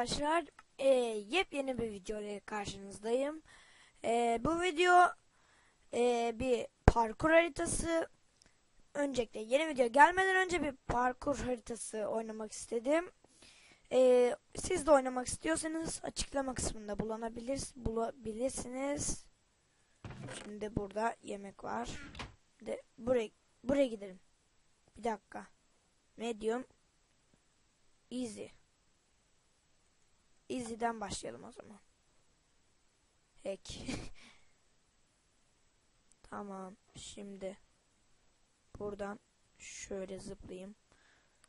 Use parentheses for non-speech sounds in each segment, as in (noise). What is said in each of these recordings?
arkadaşlar. Ee, yepyeni bir video ile karşınızdayım. Ee, bu video ee, bir parkur haritası. Öncelikle yeni video gelmeden önce bir parkur haritası oynamak istedim. Ee, siz de oynamak istiyorsanız açıklama kısmında bulunabilir, bulabilirsiniz. Şimdi burada yemek var. De buraya buraya gidelim. Bir dakika. Medium Easy. Easy'den başlayalım o zaman. Hack. (laughs) tamam. Şimdi buradan şöyle zıplayayım.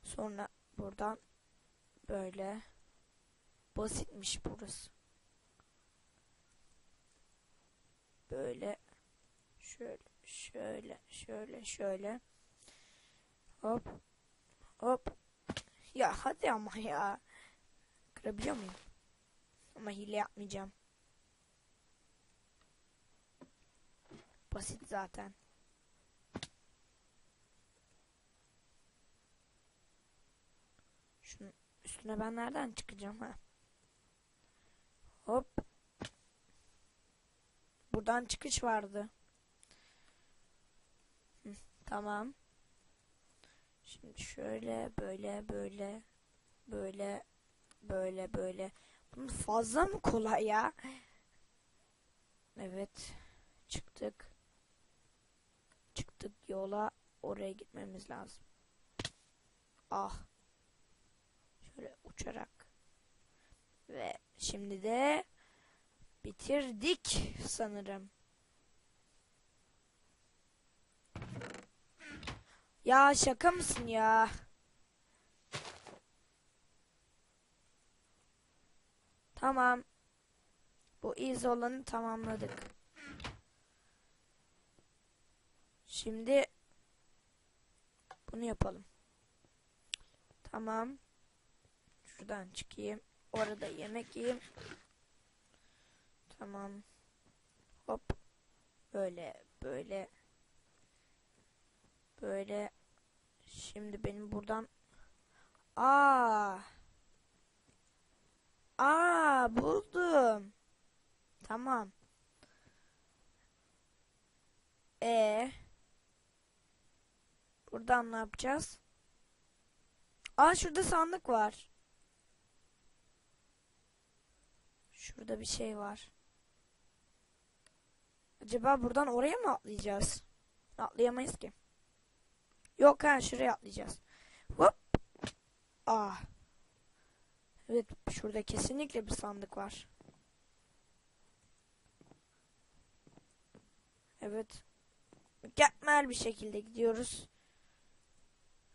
Sonra buradan böyle basitmiş burası. Böyle şöyle şöyle şöyle şöyle hop hop ya hadi ama ya. Kırabiliyor muyum? Ama hile yapmayacağım. Basit zaten. Şunun üstüne ben nereden çıkacağım ha? Hop. Buradan çıkış vardı. Hı, tamam. Şimdi şöyle böyle böyle böyle böyle böyle. Fazla mı kolay ya? Evet. Çıktık. Çıktık yola. Oraya gitmemiz lazım. Ah. Şöyle uçarak. Ve şimdi de bitirdik sanırım. Ya şaka mısın ya? Tamam. Bu iz olanı tamamladık. Şimdi bunu yapalım. Tamam. Şuradan çıkayım. Orada yemek yiyeyim. Tamam. Hop. Böyle böyle böyle şimdi benim buradan Aa. Aa buldum. Tamam. E Buradan ne yapacağız? Aa şurada sandık var. Şurada bir şey var. Acaba buradan oraya mı atlayacağız? Atlayamayız ki. Yok ha şuraya atlayacağız. Hop. Ah. Evet şurada kesinlikle bir sandık var. Evet. Mükemmel bir şekilde gidiyoruz.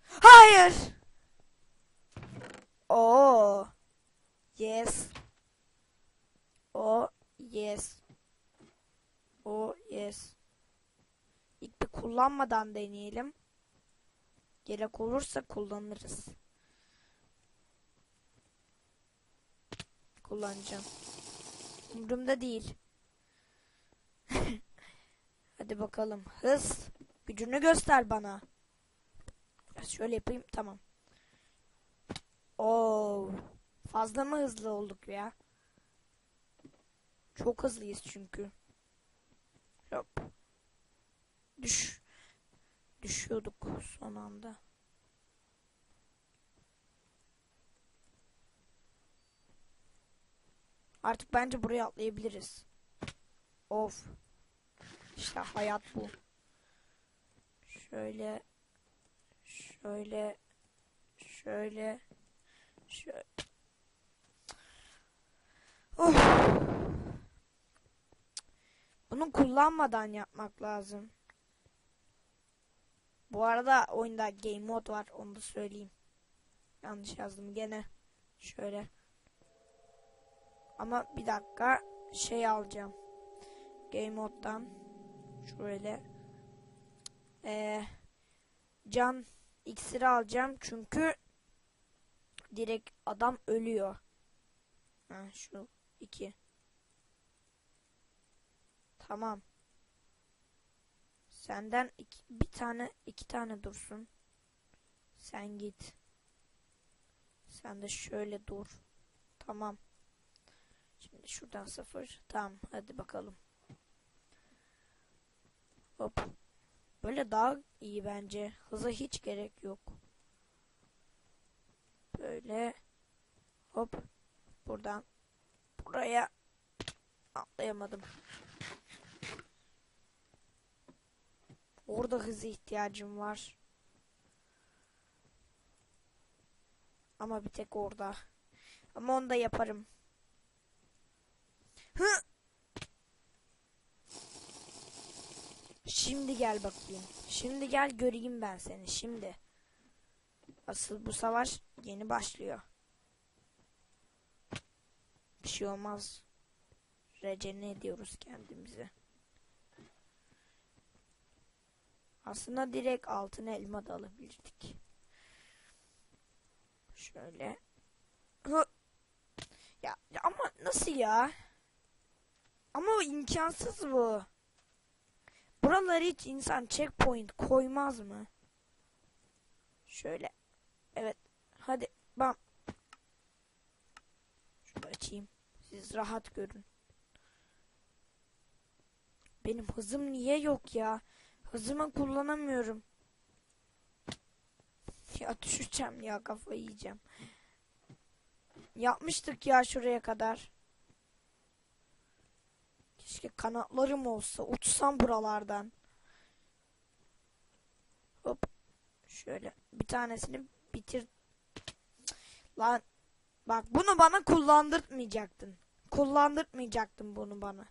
Hayır. Oo. Yes. O yes. O yes. İlk bir kullanmadan deneyelim. Gerek olursa kullanırız. Kullanacağım. Umurumda değil. (laughs) Hadi bakalım. Hız. Gücünü göster bana. Şöyle yapayım. Tamam. Oo. Fazla mı hızlı olduk ya? Çok hızlıyız çünkü. Hop. Düş. Düşüyorduk son anda. Artık bence buraya atlayabiliriz. Of. İşte hayat bu. Şöyle. Şöyle. Şöyle. Şöyle. Of. Bunu kullanmadan yapmak lazım. Bu arada oyunda game mod var onu da söyleyeyim. Yanlış yazdım gene. Şöyle. Ama bir dakika şey alacağım. Game moddan şöyle ee, can iksiri alacağım çünkü direkt adam ölüyor. Ha, şu iki. Tamam. Senden iki, bir tane iki tane dursun. Sen git. Sen de şöyle dur. Tamam. Şuradan sıfır. Tamam hadi bakalım. Hop. Böyle daha iyi bence. Hıza hiç gerek yok. Böyle. Hop. Buradan. Buraya. Atlayamadım. Orada hıza ihtiyacım var. Ama bir tek orada. Ama onu da yaparım. Şimdi gel bakayım. Şimdi gel göreyim ben seni. Şimdi. Asıl bu savaş yeni başlıyor. Bir şey olmaz. Recene ediyoruz kendimizi. Aslında direkt altın elma da alabilirdik. Şöyle. Ya, ya ama nasıl ya? Ama imkansız bu. Buraları hiç insan checkpoint koymaz mı? Şöyle. Evet. Hadi. Bam. Şunu açayım. Siz rahat görün. Benim hızım niye yok ya? Hızımı kullanamıyorum. Ya düşeceğim ya kafayı yiyeceğim. Yapmıştık ya şuraya kadar. Keşke kanatlarım olsa uçsam buralardan. Hop. Şöyle bir tanesini bitir. Lan bak bunu bana kullandırtmayacaktın. Kullandırtmayacaktın bunu bana.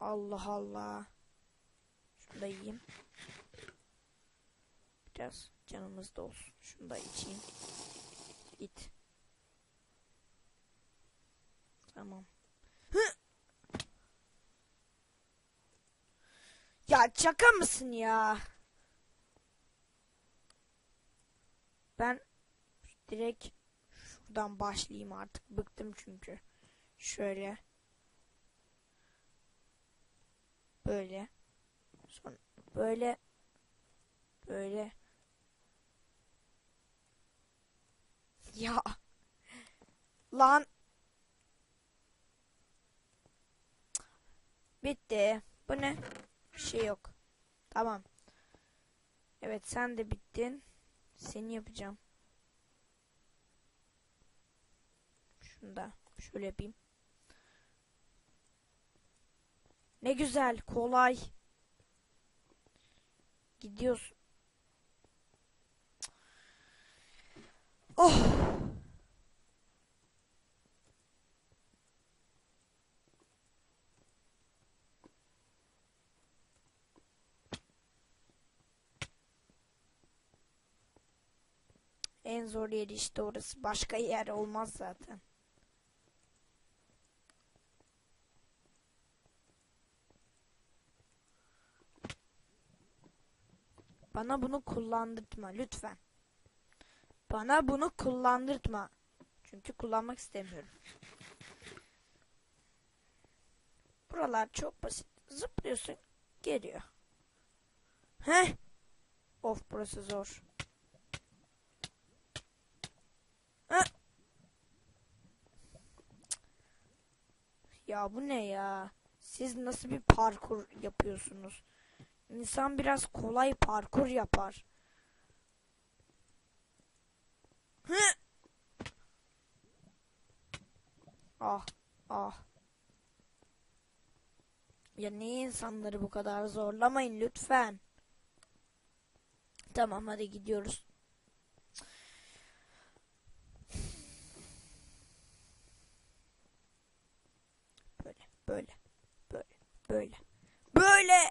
Allah Allah. Şunu da yiyeyim. Biraz canımız da olsun. Şunu da içeyim. Git. Tamam. Hı! Ya şaka mısın ya? Ben direkt şuradan başlayayım artık. Bıktım çünkü. Şöyle. Böyle. Sonra böyle. Böyle. Ya. Lan. Bitti. Bu ne? Bir şey yok. Tamam. Evet sen de bittin. Seni yapacağım. Şunu da şöyle yapayım. Ne güzel, kolay. Gidiyorsun. Oh. En zor yeri işte orası. Başka yer olmaz zaten. Bana bunu kullandırtma lütfen. Bana bunu kullandırtma. Çünkü kullanmak istemiyorum. Buralar çok basit. Zıplıyorsun, geliyor. Heh. Of burası zor. Heh. Ya bu ne ya? Siz nasıl bir parkur yapıyorsunuz? İnsan biraz kolay parkur yapar. Hı. Ah, ah. Ya niye insanları bu kadar zorlamayın lütfen. Tamam hadi gidiyoruz. Böyle, böyle, böyle, böyle.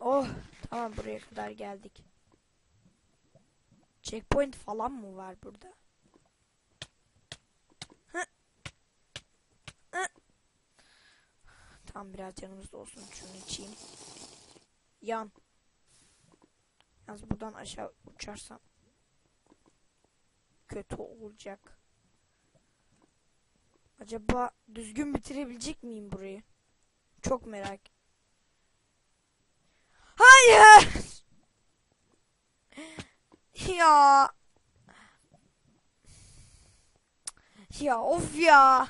Oh, tamam buraya kadar geldik. Checkpoint falan mı var burada? Hı. Hı. Tamam biraz canımız da olsun. Şunu içeyim. Yan. Yalnız buradan aşağı uçarsam kötü olacak. Acaba düzgün bitirebilecek miyim burayı? Çok merak. Hayır. (laughs) Ya. Ya of ya.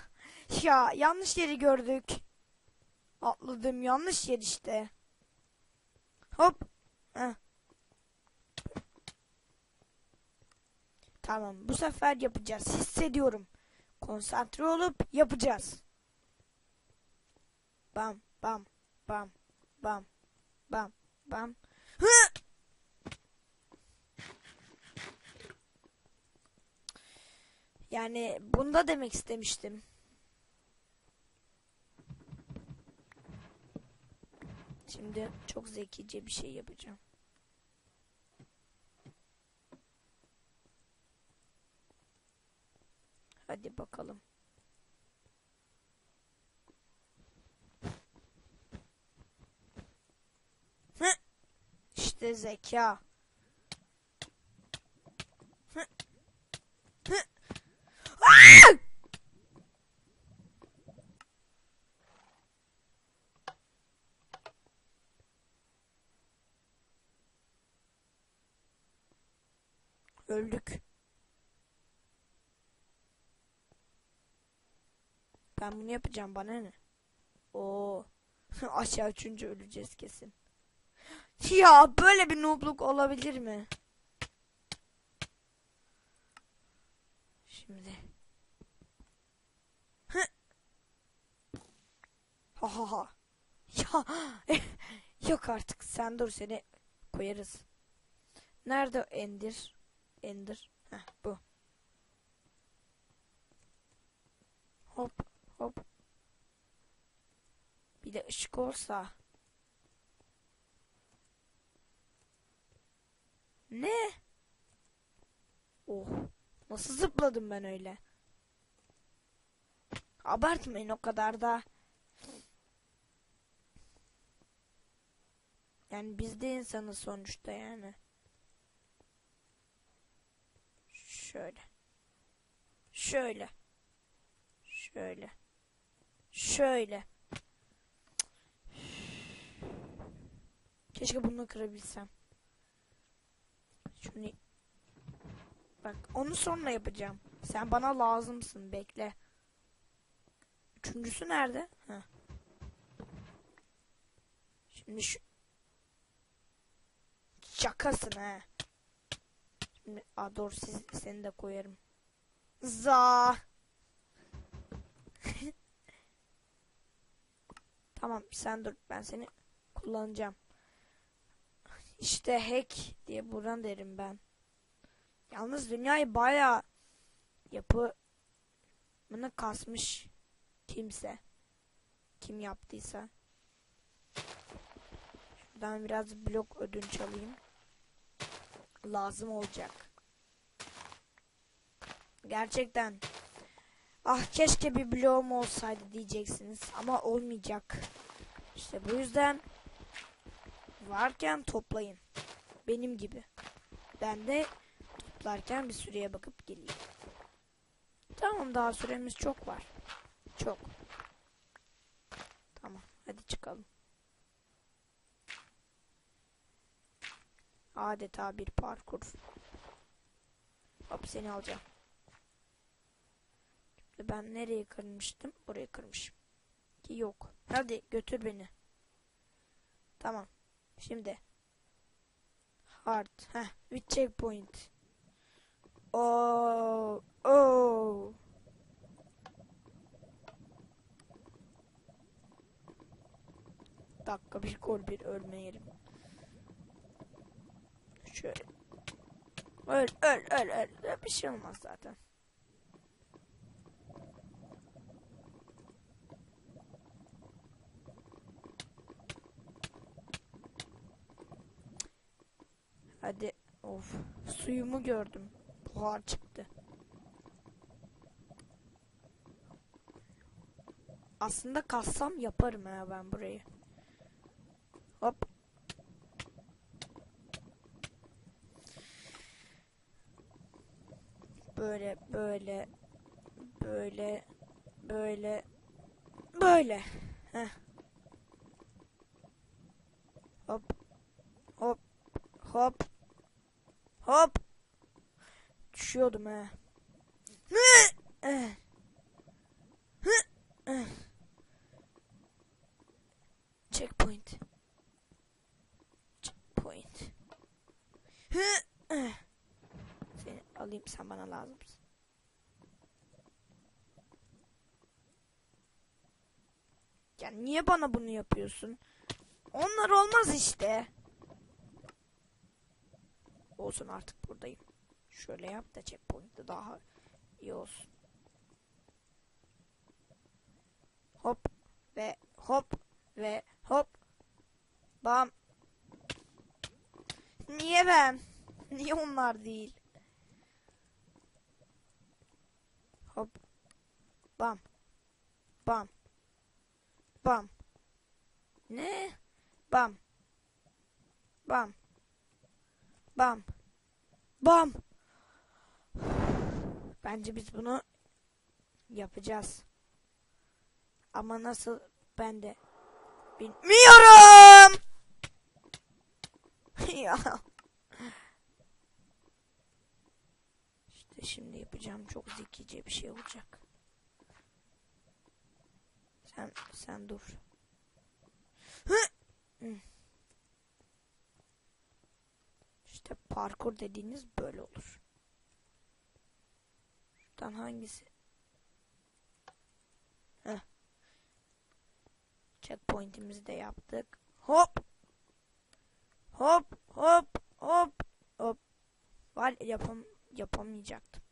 Ya yanlış yeri gördük. Atladım yanlış yer işte. Hop. Heh. Tamam bu sefer yapacağız. Hissediyorum. Konsantre olup yapacağız. Bam bam bam bam bam bam. Hı! Yani bunda demek istemiştim. Şimdi çok zekice bir şey yapacağım. Hadi bakalım. İşte zeka. Aa! Öldük. Ben bunu yapacağım bana ne? Oo. (laughs) Aşağı üçüncü öleceğiz kesin. Ya böyle bir noobluk olabilir mi? Şimdi. (laughs) Ha ha ha. Ya. (laughs) Yok artık sen dur seni koyarız. Nerede Ender? Ender. Heh, bu. Hop hop. Bir de ışık olsa. Ne? Oh. Nasıl zıpladım ben öyle? Abartmayın o kadar da. Yani biz de insanız sonuçta yani. Şöyle. Şöyle. Şöyle. Şöyle. Keşke bunu kırabilsem. Şunu Bak onu sonra yapacağım. Sen bana lazımsın bekle. Üçüncüsü nerede? Heh. Şimdi şu Şakasın ha. Şimdi a doğru siz, seni de koyarım. Za. (laughs) tamam sen dur ben seni kullanacağım. İşte hack diye buradan derim ben. Yalnız dünyayı baya yapımını kasmış kimse. Kim yaptıysa. Şuradan biraz blok ödünç alayım. Lazım olacak. Gerçekten. Ah keşke bir bloğum olsaydı diyeceksiniz. Ama olmayacak. İşte bu yüzden varken toplayın. Benim gibi. Ben de toplarken bir süreye bakıp geleyim. Tamam daha süremiz çok var. Çok. Tamam hadi çıkalım. Adeta bir parkur. Hop seni alacağım. Şimdi ben nereye kırmıştım? Buraya kırmışım. Ki yok. Hadi götür beni. Tamam. Şimdi. Hard. Heh. With checkpoint. Oh. Oh. Dakika bir gol bir ölme yerim. Şöyle. Öl öl öl öl. Bir şey olmaz zaten. Hadi. Of. Suyumu gördüm. Buhar çıktı. Aslında kassam yaparım ya ben burayı. Hop. Böyle böyle böyle böyle böyle. Heh. Hop. Hop. Hop. Üşüyordum he. Checkpoint. Checkpoint. Seni alayım sen bana lazımsın. Ya niye bana bunu yapıyorsun? Onlar olmaz işte. Olsun artık buradayım. Şöyle yap da checkpoint'te daha iyi olsun. Hop ve hop ve hop. Bam. Niye ben? (laughs) Niye onlar değil? Hop. Bam. Bam. Bam. Ne? Bam. Bam. Bam. Bam. Bence biz bunu yapacağız. Ama nasıl ben de bilmiyorum. (laughs) ya. İşte şimdi yapacağım çok zekice bir şey olacak. Sen sen dur. (laughs) İşte parkur dediğiniz böyle olur. Şuradan hangisi? Heh. Checkpoint'imizi de yaptık. Hop. Hop hop hop hop. Var yapam yapamayacaktım.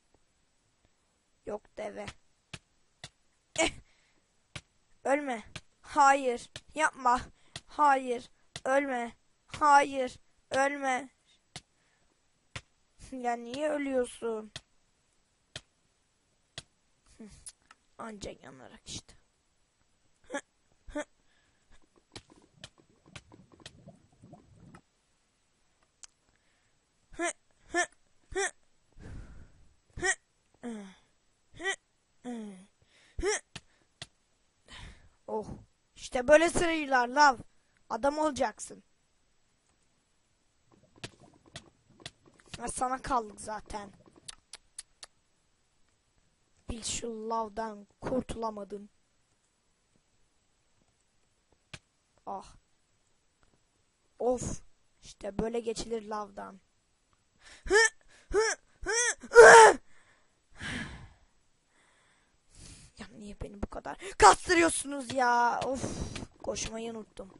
Yok deve. Eh. Ölme. Hayır. Yapma. Hayır. Ölme. Hayır. Ölme. Ya niye ölüyorsun? Ancak yanarak işte. Oh. İşte böyle sıraylar lav. Adam olacaksın. Sana kaldık zaten. Bil şu lavdan kurtulamadın. Ah. Of. İşte böyle geçilir lavdan. Ya niye beni bu kadar kastırıyorsunuz ya? Of. Koşmayı unuttum.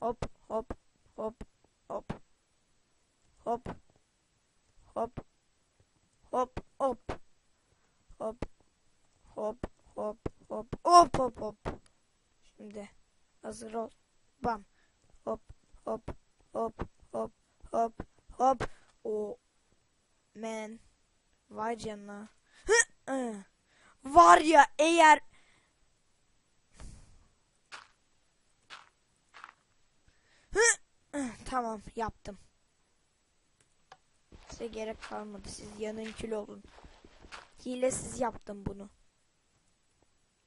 Hop hop hop hop. Hop. Hop. Hop hop. Hop. Hop hop hop hop hop hop. Şimdi hazır ol. Bam. Hop hop hop hop hop hop. O man. Vay canına. Var ya eğer. Tamam yaptım. Size gerek kalmadı. Siz yanınkül olun. Hilesiz yaptım bunu.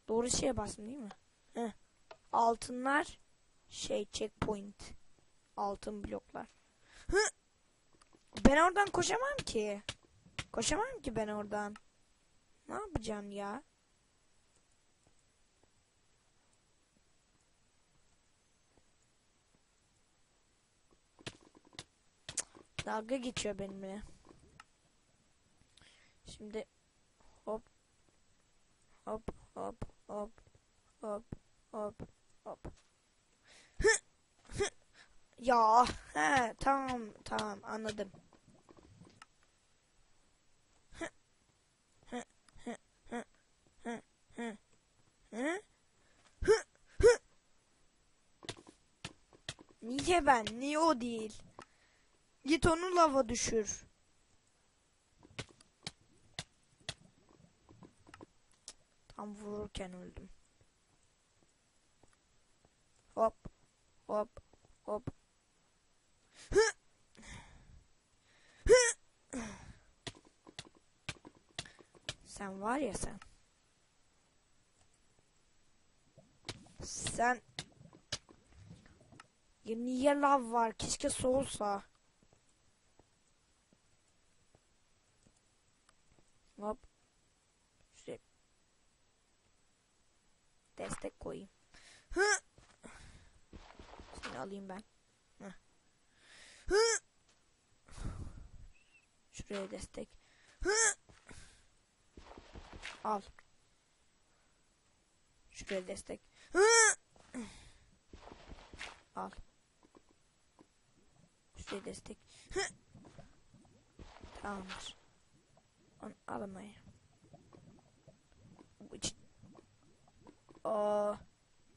Doğru şeye bastım değil mi? Heh. Altınlar şey checkpoint. Altın bloklar. Hı. Ben oradan koşamam ki. Koşamam ki ben oradan. Ne yapacağım ya? Dalga geçiyor benimle. Şimdi hop hop hop hop hop hop hop. (laughs) ya he tamam tamam anladım. (laughs) Niye ben? Niye o değil? Git onu lava düşür. Tam vururken öldüm. Hop. Hop. Hop. Sen var ya sen. Sen niye lav var? Keşke soğusa. Hop. Şuraya destek koyayım. Hı. Seni alayım ben. Hı. Hı. Şuraya destek. Hı! Al. Şuraya destek. Hı! Al. Şuraya destek. Hı! Tamamdır. Onu alamayın. Oh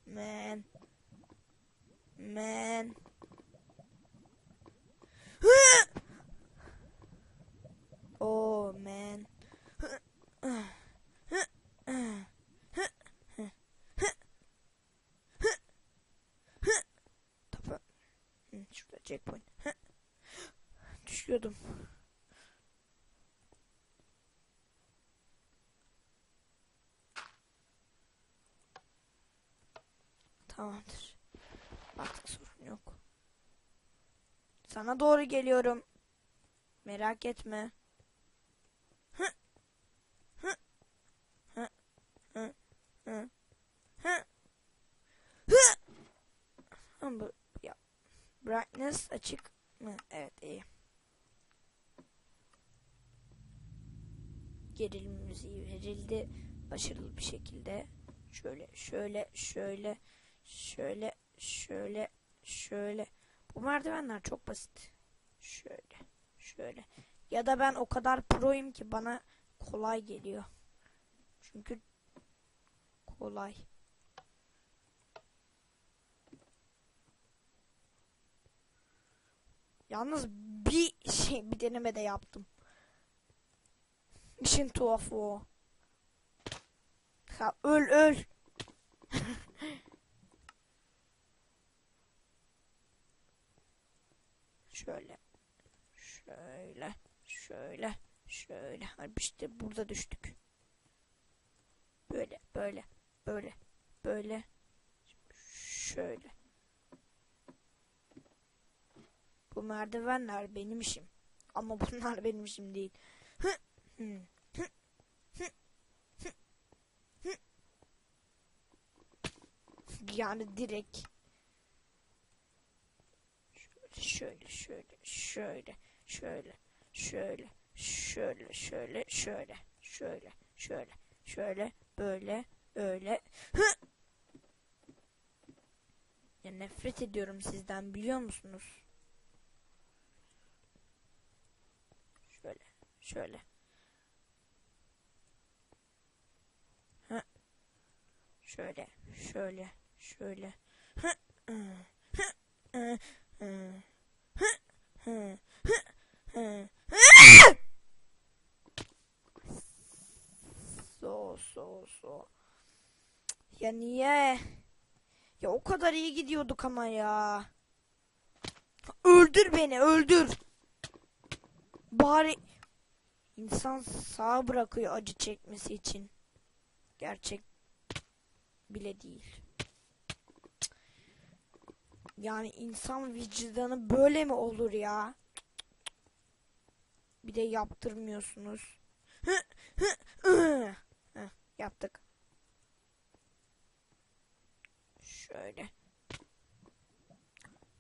man. Man. (laughs) Sana doğru geliyorum. Merak etme. Hı. Hı. Hı. Hı. Hı. Hı. Hı. Ya brightness açık mı? Evet iyi. Gerilim müziği verildi başarılı bir şekilde. Şöyle şöyle şöyle şöyle şöyle şöyle. Bu merdivenler çok basit. Şöyle şöyle. Ya da ben o kadar proyum ki bana kolay geliyor. Çünkü kolay. Yalnız bir şey bir deneme de yaptım. İşin tuhafı o. Ha, öl öl. (laughs) şöyle. Şöyle. Şöyle. Şöyle. Hadi işte burada düştük. Böyle. Böyle. Böyle. Böyle. Şöyle. Bu merdivenler benim işim. Ama bunlar benim işim değil. Yani direkt şöyle şöyle şöyle şöyle şöyle şöyle şöyle şöyle şöyle şöyle şöyle böyle öyle ya nefret ediyorum sizden biliyor musunuz? Şöyle şöyle şöyle şöyle şöyle! Hı! Hı! Hı! So so so. Ya niye? Ya o kadar iyi gidiyorduk ama ya. Öldür beni öldür. Bari insan sağ bırakıyor acı çekmesi için. Gerçek bile değil. Yani insan vicdanı böyle mi olur ya? Bir de yaptırmıyorsunuz. Yaptık. Şöyle.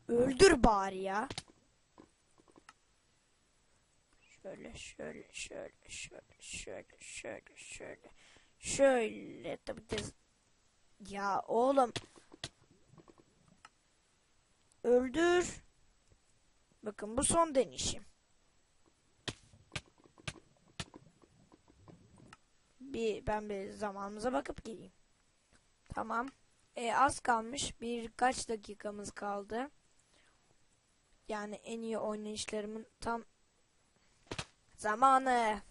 Öldür bari ya. Şöyle şöyle şöyle şöyle şöyle şöyle şöyle şöyle tabii ya oğlum öldür. Bakın bu son denişim. Bir ben bir zamanımıza bakıp geleyim. Tamam. E, az kalmış. Birkaç dakikamız kaldı. Yani en iyi oynayışlarımın tam zamanı.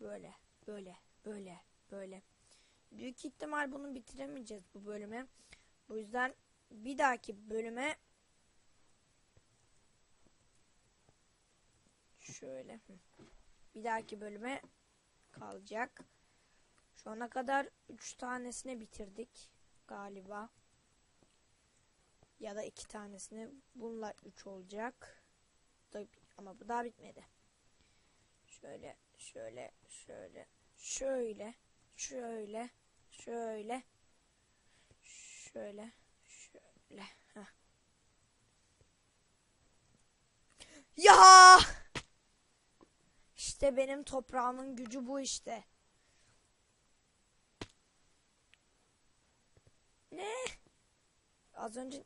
Böyle, böyle, böyle, böyle. Büyük ihtimal bunu bitiremeyeceğiz bu bölüme. Bu yüzden bir dahaki bölüme şöyle bir dahaki bölüme kalacak. Şu ana kadar 3 tanesini bitirdik galiba. Ya da 2 tanesini. Bununla 3 olacak. Ama bu daha bitmedi. Şöyle, şöyle, şöyle, şöyle, şöyle, şöyle, şöyle, şöyle. Heh. Ya! İşte benim toprağımın gücü bu işte. Ne? Az önce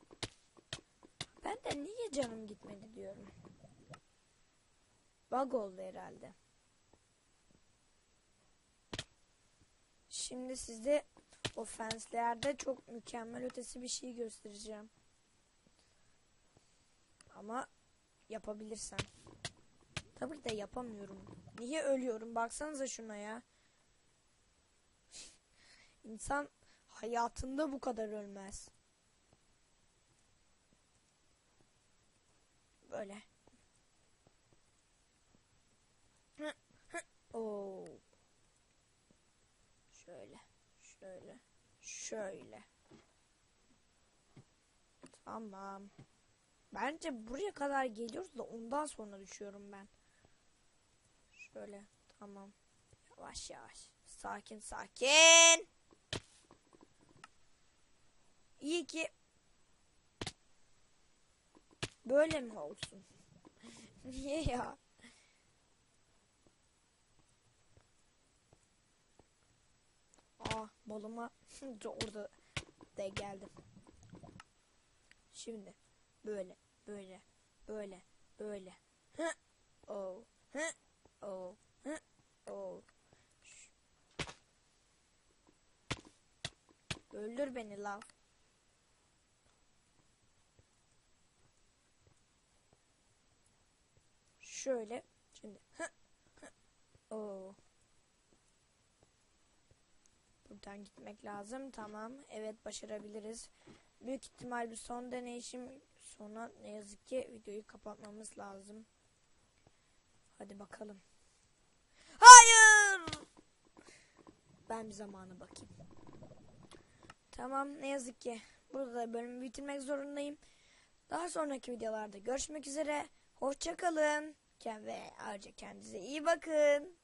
ben de niye canım gitmedi diyorum. Bug oldu herhalde. Şimdi size o fenslerde çok mükemmel ötesi bir şey göstereceğim. Ama yapabilirsem. Tabii ki de yapamıyorum. Niye ölüyorum? Baksanıza şuna ya. (laughs) İnsan hayatında bu kadar ölmez. Böyle. (laughs) Oo. Şöyle. Şöyle. Şöyle. Tamam. Bence buraya kadar geliyoruz da ondan sonra düşüyorum ben. Şöyle. Tamam. Yavaş yavaş. Sakin sakin. İyi ki böyle mi olsun? (laughs) Niye ya? Aa balıma (laughs) orada de geldim. Şimdi böyle böyle böyle böyle. Hı o hı o hı o. Öldür beni lav. Şöyle şimdi hı hı o. Buradan gitmek lazım. Tamam. Evet başarabiliriz. Büyük ihtimal bir son deneyişim sonra ne yazık ki videoyu kapatmamız lazım. Hadi bakalım. Hayır! Ben bir zamana bakayım. Tamam ne yazık ki burada da bölümü bitirmek zorundayım. Daha sonraki videolarda görüşmek üzere. Hoşçakalın. Ve ayrıca kendinize iyi bakın.